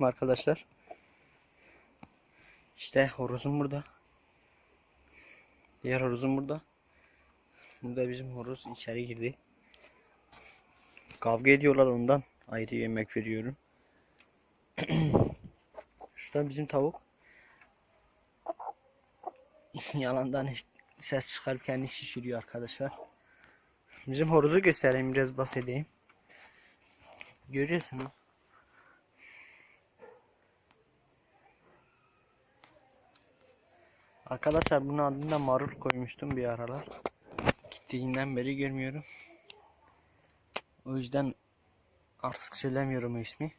mi arkadaşlar? İşte horozum burada. Diğer horozum burada. Burada bizim horoz içeri girdi. Kavga ediyorlar ondan. Ayrı yemek veriyorum. Şurada bizim tavuk. Yalandan ses çıkarıp kendi şişiriyor arkadaşlar. Bizim horozu göstereyim biraz bahsedeyim. Görüyorsunuz. Arkadaşlar bunun adını da marul koymuştum bir aralar. Gittiğinden beri görmüyorum. O yüzden artık söylemiyorum ismi.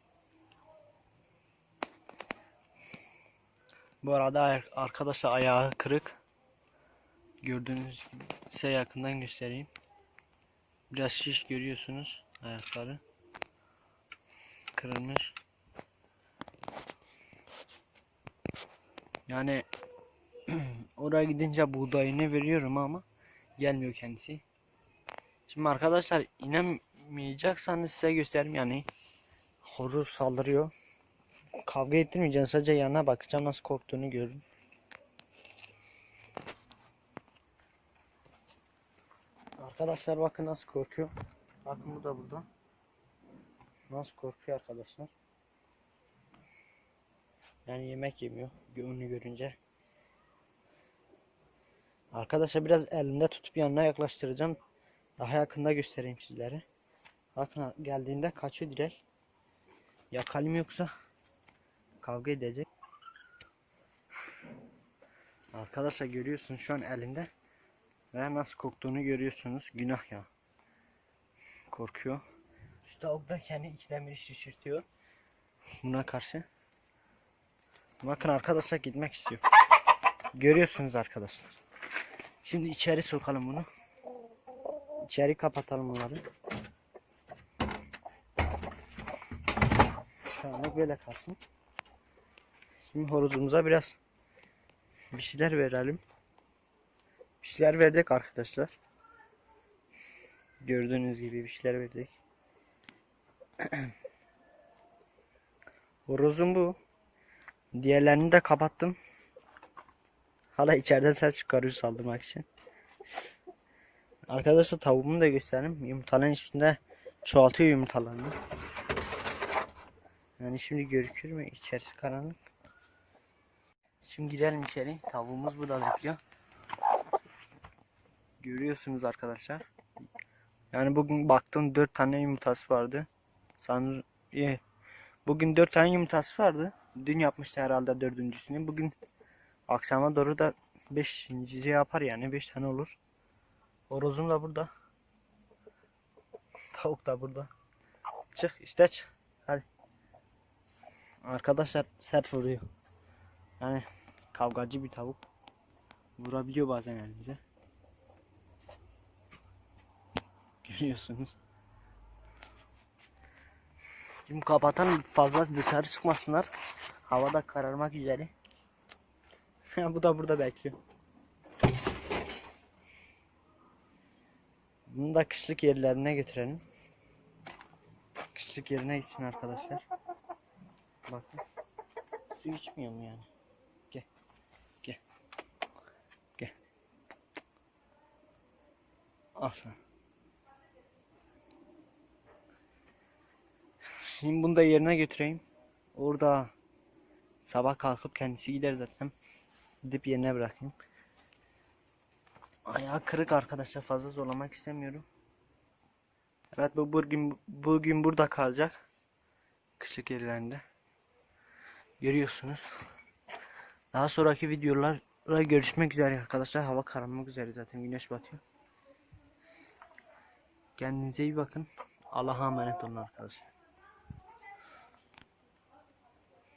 Bu arada arkadaşlar ayağı kırık. Gördüğünüz size yakından göstereyim. Biraz şiş görüyorsunuz ayakları. Kırılmış. Yani oraya gidince buğdayını veriyorum ama gelmiyor kendisi. Şimdi arkadaşlar inanmayacaksanız size göstereyim yani. Horoz saldırıyor. Kavga ettirmeyeceğim sadece yanına bakacağım nasıl korktuğunu görün. Arkadaşlar bakın nasıl korkuyor. Bakın bu da burada. Nasıl korkuyor arkadaşlar. Yani yemek yemiyor onu görünce. Arkadaşlar biraz elimde tutup yanına yaklaştıracağım. Daha yakında göstereyim sizlere. Bakın geldiğinde kaçıyor direkt. Yakalım yoksa kavga edecek. Arkadaşlar görüyorsunuz şu an elinde. Ve nasıl koktuğunu görüyorsunuz. Günah ya. Korkuyor. Şu tavuk da kendi içten biri şişirtiyor. Buna karşı. Bakın arkadaşlar gitmek istiyor. Görüyorsunuz arkadaşlar. Şimdi içeri sokalım bunu. İçeri kapatalım. Şu anlık böyle kalsın. Şimdi horozumuza biraz bir şeyler verelim. Bir şeyler verdik arkadaşlar. Gördüğünüz gibi bir şeyler verdik. Horozum bu. Diğerlerini de kapattım. Hala içeriden ses çıkarıyor saldırmak için. Arkadaşlar tavuğumu da göstereyim. Yumurtaların üstünde çoğaltıyor yumurtalarını. Yani şimdi gözükür mü? İçerisi karanlık. Şimdi girelim içeri. Tavuğumuz burada bekliyor. Görüyorsunuz arkadaşlar. Yani bugün baktım 4 tane yumurtası vardı. Sanırım. Bugün 4 tane yumurtası vardı. Dün yapmıştı herhalde dördüncüsünü. Bugün akşama doğru da 5. yapar yani 5 tane olur. Horozum da burada. Tavuk da burada. Çık işte çık. Hadi. Arkadaşlar sert vuruyor. Yani kavgacı bir tavuk. Vurabiliyor bazen elimize. Görüyorsunuz. Şimdi kapatalım fazla dışarı çıkmasınlar. Havada kararmak üzere. Bu da burada bekliyor. Bunu da kışlık yerlerine götürelim. Kışlık yerine gitsin arkadaşlar. Bakın. Su içmiyor mu yani? Gel. Gel. Gel. Al. Şimdi bunu da yerine götüreyim. Orada sabah kalkıp kendisi gider zaten. Gidip yerine bırakayım. Ayağı kırık arkadaşlar fazla zorlamak istemiyorum. Evet bu bugün bugün burada kalacak. Kışlık yerlerinde. Görüyorsunuz. Daha sonraki videolarla görüşmek üzere arkadaşlar. Hava karanlık üzere zaten güneş batıyor. Kendinize iyi bakın. Allah'a emanet olun arkadaşlar.